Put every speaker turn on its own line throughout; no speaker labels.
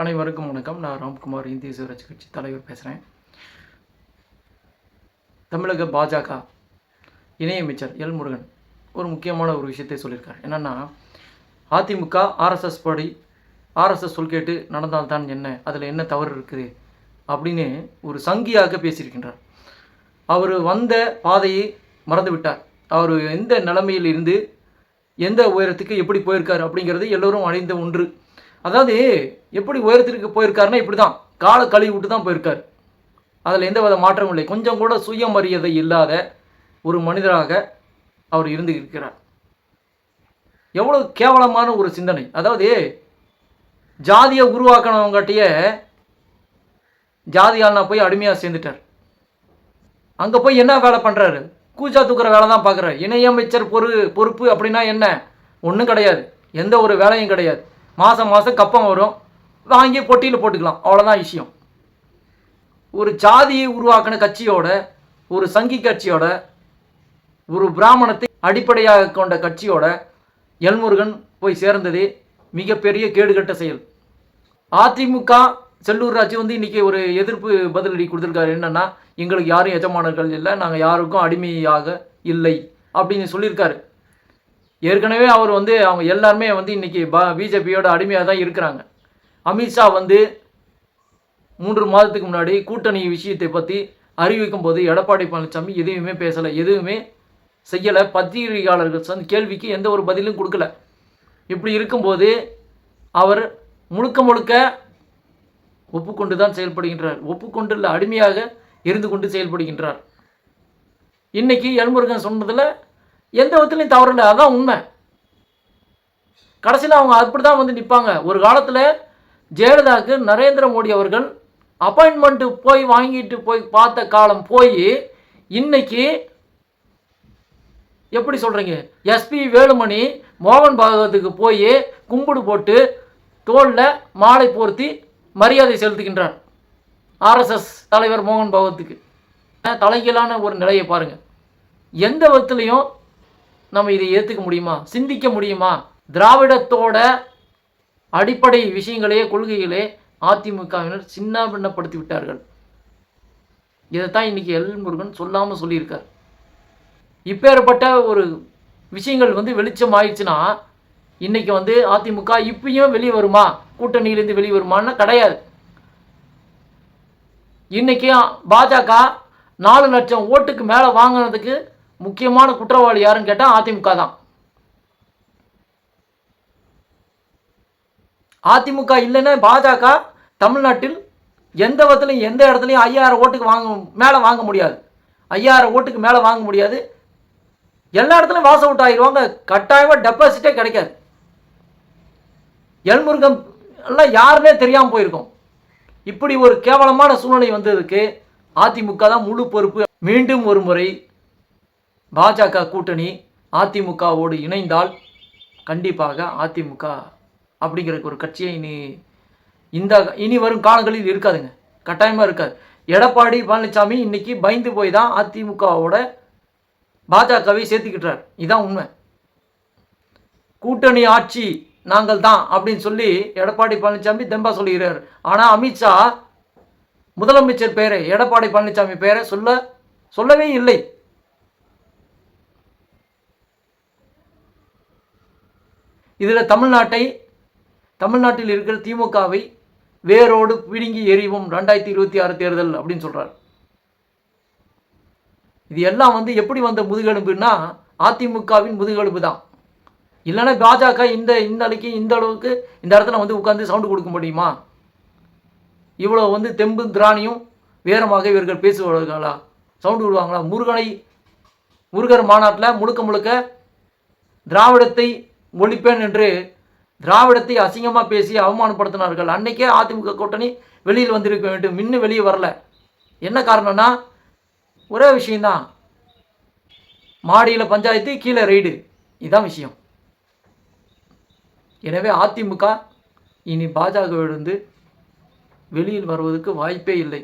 அனைவருக்கும் வணக்கம். நான் ராம்குமார் இந்திய சுயராஜ் கட்சி தலைவர் பேசுகிறேன் தமிழக பாஜக இணையமைச்சர் எல் முருகன் ஒரு முக்கியமான ஒரு விஷயத்தை சொல்லியிருக்கார். என்னென்னா அதிமுக ஆர்எஸ்எஸ் படி ஆர்எஸ்எஸ் சொல் கேட்டு நடந்தால்தான் என்ன அதில் என்ன தவறு இருக்குது அப்படின்னு ஒரு சங்கியாக பேசியிருக்கின்றார். அவர் வந்த பாதையை மறந்து விட்டார் அவர் எந்த நிலைமையில் இருந்து எந்த உயரத்துக்கு எப்படி போயிருக்கார் அப்படிங்கிறது எல்லோரும் அடைந்த ஒன்று. அதாவது எப்படி உயரத்திற்கு போயிருக்காருன்னா இப்படி தான் காலை கழுவி விட்டு தான் போயிருக்கார். அதில் எந்த வித மாற்றமும் இல்லை. கொஞ்சம் கூட சுயமரியாதை இல்லாத ஒரு மனிதராக அவர் இருந்து இருக்கிறார். எவ்வளோ கேவலமான ஒரு சிந்தனை. அதாவது ஜாதியை உருவாக்கினவங்காட்டிய ஜாதியால் நான் போய் அடிமையாக சேர்ந்துட்டார். அங்கே போய் என்ன வேலை பண்ணுறாரு கூச்சா தூக்குற வேலை தான் பார்க்குறாரு. இணையமைச்சர் பொறு பொறுப்பு அப்படின்னா என்ன? ஒன்றும் கிடையாது. எந்த ஒரு வேலையும் கிடையாது. மாதம் மாதம் கப்பம் வரும். வாங்கி பொட்டியில் போட்டுக்கலாம். அவ்வளோதான் விஷயம். ஒரு ஜாதியை உருவாக்கின கட்சியோட ஒரு சங்கி கட்சியோட ஒரு பிராமணத்தை அடிப்படையாக கொண்ட கட்சியோட எல்முருகன் போய் சேர்ந்ததே மிகப்பெரிய கேடுகட்ட செயல். அதிமுக செல்லூர் ராஜு வந்து இன்றைக்கி ஒரு எதிர்ப்பு பதிலடி கொடுத்துருக்காரு. என்னென்னா எங்களுக்கு யாரும் எஜமானர்கள் இல்லை நாங்கள் யாருக்கும் அடிமையாக இல்லை அப்படின்னு சொல்லியிருக்காரு. ஏற்கனவே அவர் வந்து அவங்க எல்லாருமே வந்து இன்றைக்கி ப பிஜேபியோட அடிமையாக தான் இருக்கிறாங்க. அமித்ஷா வந்து மூன்று மாதத்துக்கு முன்னாடி கூட்டணி விஷயத்தை பற்றி அறிவிக்கும் போது எடப்பாடி பழனிசாமி எதுவுமே பேசலை எதுவுமே செய்யலை. பத்திரிகையாளர்கள் சந்த் கேள்விக்கு எந்த ஒரு பதிலும் கொடுக்கல. இப்படி இருக்கும்போது அவர் முழுக்க முழுக்க ஒப்புக்கொண்டு தான் செயல்படுகின்றார். ஒப்புக்கொண்டு இல்லை அடிமையாக இருந்து கொண்டு செயல்படுகின்றார். இன்றைக்கி எல்முருகன் சொன்னதில் எந்த விதத்துலையும் தவறு இல்லை உண்மை. கடைசியில் அவங்க அப்படி தான் வந்து நிற்பாங்க ஒரு காலத்தில் ஜெயலலிதாவுக்கு நரேந்திர மோடி அவர்கள் அப்பாயின்மெண்ட்டு போய் வாங்கிட்டு போய் பார்த்த காலம் போய் இன்னைக்கு எப்படி சொல்கிறீங்க எஸ்பி வேலுமணி மோகன் பாகவத்துக்கு போய் கும்பிடு போட்டு தோளில் மாலை போர்த்தி மரியாதை செலுத்துகின்றார். ஆர்எஸ்எஸ் தலைவர் மோகன் பாகவத்துக்கு. தலைகீழான ஒரு நிலையை பாருங்கள் எந்த விதத்துலையும் நம்ம இதை ஏற்றுக்க முடியுமா? சிந்திக்க முடியுமா? திராவிடத்தோட அடிப்படை விஷயங்களே கொள்கைகளே அதிமுகவினர் சின்ன பின்னப்படுத்தி விட்டார்கள். இதைத்தான் இன்றைக்கி எல். முருகன் சொல்லாமல் சொல்லியிருக்கார். இப்பேற்பட்ட ஒரு விஷயங்கள் வந்து வெளிச்சம் ஆயிடுச்சுன்னா இன்றைக்கி வந்து அதிமுக இப்பயும் வெளியே வருமா? கூட்டணியிலேருந்து வெளியே வருமானா கிடையாது. இன்னைக்கு பாஜக நாலு லட்சம் ஓட்டுக்கு மேலே வாங்கினதுக்கு முக்கியமான குற்றவாளி யாருன்னு கேட்டால் அதிமுக தான். அதிமுக இல்லைன்னா பாஜக தமிழ்நாட்டில் எந்த விதத்துலையும் எந்த இடத்துலையும் ஐயாயிரம் ஓட்டுக்கு வாங்க மேலே வாங்க முடியாது. ஐயாயிரம் ஓட்டுக்கு மேலே வாங்க முடியாது. எல்லா இடத்துலையும் வாச அவுட் ஆகிடுவாங்க கட்டாயமாக டெபாசிட்டே கிடைக்காது. எல்முருகம் எல்லாம் யாருன்னே தெரியாமல் போயிருக்கோம். இப்படி ஒரு கேவலமான சூழ்நிலை வந்ததுக்கு அதிமுக தான் முழு பொறுப்பு. மீண்டும் ஒரு முறை பாஜக கூட்டணி அதிமுகவோடு இணைந்தால் கண்டிப்பாக அதிமுக அப்படிங்கிற ஒரு கட்சியை இனி இந்த இனி வரும் காலங்களில் இருக்காதுங்க. கட்டாயமாக இருக்காது. எடப்பாடி பழனிசாமி இன்னைக்கு பயந்து போய் தான் அதிமுகவோட பாஜகவை சேர்த்துக்கிட்டார். இதான் உண்மை. கூட்டணி ஆட்சி நாங்கள் தான் அப்படின்னு சொல்லி எடப்பாடி பழனிசாமி தெம்பா சொல்லுகிறார். ஆனால் அமித்ஷா முதலமைச்சர் பெயரை எடப்பாடி பழனிசாமி பெயரை சொல்ல சொல்லவே இல்லை. இதில் தமிழ்நாட்டை தமிழ்நாட்டில் இருக்கிற திமுகவை வேரோடு பிடுங்கி எறிவோம் ரெண்டாயிரத்தி இருபத்தி ஆறு தேர்தல் அப்படின்னு சொல்கிறார் இது எல்லாம் வந்து எப்படி வந்த முதுகெலும்புன்னா அதிமுகவின் முதுகெலும்பு தான். இல்லைன்னா பாஜக இந்த இந்த அளவுக்கு இந்த அளவுக்கு இந்த இடத்துல வந்து உட்காந்து சவுண்டு கொடுக்க முடியுமா? இவ்வளோ வந்து தெம்பு திராணியும் வேரமாக இவர்கள் பேசுவார்களா? சவுண்டு விடுவாங்களா? முருகனை முருகர் மாநாட்டில் முழுக்க முழுக்க திராவிடத்தை ஒழிப்பேன் என்று திராவிடத்தை அசிங்கமாக பேசி அவமானப்படுத்தினார்கள். அன்றைக்கே அதிமுக கூட்டணி வெளியில் வந்திருக்க வேண்டும். இன்னும் வெளியே வரல. என்ன காரணம்னா ஒரே விஷயந்தான் மாடியில் பஞ்சாயத்து கீழே ரைடு இதுதான் விஷயம். எனவே அதிமுக இனி பாஜகவிலிருந்து வெளியில் வருவதற்கு வாய்ப்பே இல்லை.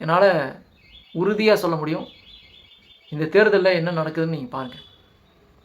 என்னால் உறுதியாக சொல்ல முடியும். இந்த தேர்தலில் என்ன நடக்குதுன்னு நீங்கள் பாருங்கள்